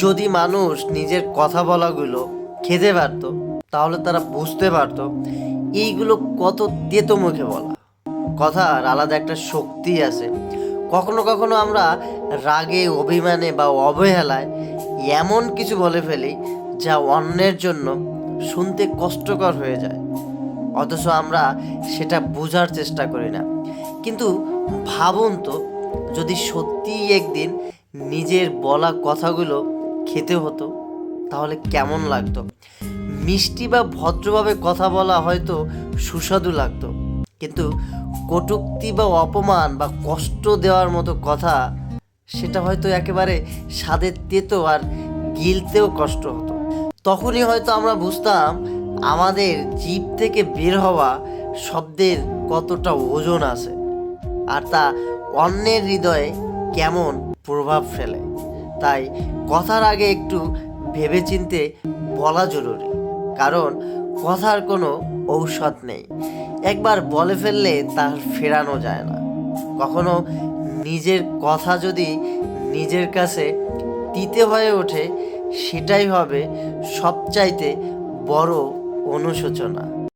যদি মানুষ নিজের কথা বলাগুলো খেতে পারতো, তাহলে তারা বুঝতে পারতো, এইগুলো কত তেতো মুখে বলা। কথার আলাদা একটা শক্তি আছে। কখনো কখনো আমরা রাগে, অভিমানে বা অবহেলায় এমন কিছু বলে ফেলি যা অন্যের জন্য শুনতে কষ্টকর হয়ে যায়। অথচ আমরা সেটা বোঝার চেষ্টা করি না। কিন্তু ভাবুন তো, যদি সত্যিই একদিন নিজের বলা কথাগুলো খেতে হতো, তাহলে কেমন লাগতো? মিষ্টি বা ভদ্রভাবে কথা বলা হয়তো সুস্বাদু লাগতো, কিন্তু কটূক্তি বা অপমান বা কষ্ট দেওয়ার মতো কথা, সেটা হয়তো একেবারে স্বাদের তেতো আর গিলতেও কষ্ট হতো। তখনই হয়তো আমরা বুঝতাম, আমাদের জীব থেকে বের হওয়া শব্দের কতটা ওজন আছে, আর তা অন্যের হৃদয়ে কেমন প্রভাব ফেলে। তাই কথার আগে একটু ভেবেচিন্তে বলা জরুরি, কারণ কথার কোনো ঔষধ নেই। একবার বলে ফেললে তার ফেরানো যায় না। কখনো নিজের কথা যদি নিজের কাছে তিতে হয়ে ওঠে, সেটাই হবে সবচাইতে বড় অনুশোচনা।